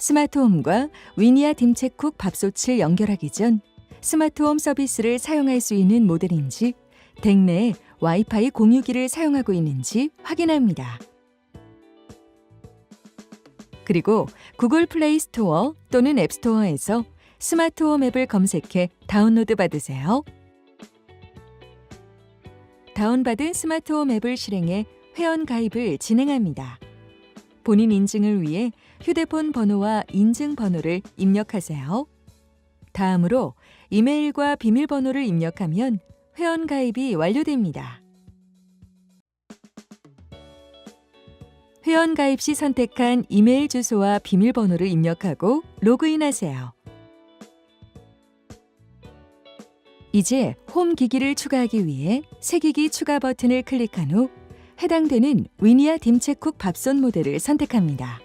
스마트홈과 위니아 딤체쿡 밥솥을 연결하기 전 스마트홈 서비스를 사용할 수 있는 모델인지 댁 내에 와이파이 공유기를 사용하고 있는지 확인합니다. 그리고 구글 플레이 스토어 또는 앱 스토어에서 스마트홈 앱을 검색해 다운로드 받으세요. 다운받은 스마트홈 앱을 실행해 회원 가입을 진행합니다. 본인 인증을 위해 휴대폰 번호와 인증 번호를 입력하세요. 다음으로 이메일과 비밀번호를 입력하면 회원 가입이 완료됩니다. 회원 가입 시 선택한 이메일 주소와 비밀번호를 입력하고 로그인하세요. 이제 홈 기기를 추가하기 위해 새 기기 추가 버튼을 클릭한 후 해당되는 위니아 딤체쿡 밥솥 모델을 선택합니다.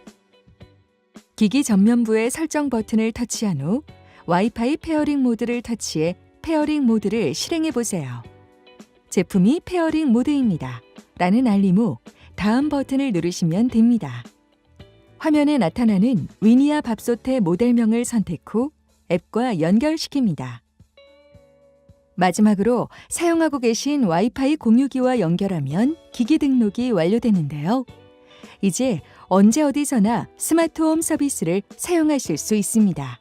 기기 전면부의 설정 버튼을 터치한 후 와이파이 페어링 모드를 터치해 페어링 모드를 실행해 보세요. 제품이 페어링 모드입니다. 라는 알림 후 다음 버튼을 누르시면 됩니다. 화면에 나타나는 위니아 밥솥의 모델명을 선택 후 앱과 연결시킵니다. 마지막으로 사용하고 계신 와이파이 공유기와 연결하면 기기 등록이 완료되는데요. 이제 언제 어디서나 스마트홈 서비스를 사용하실 수 있습니다.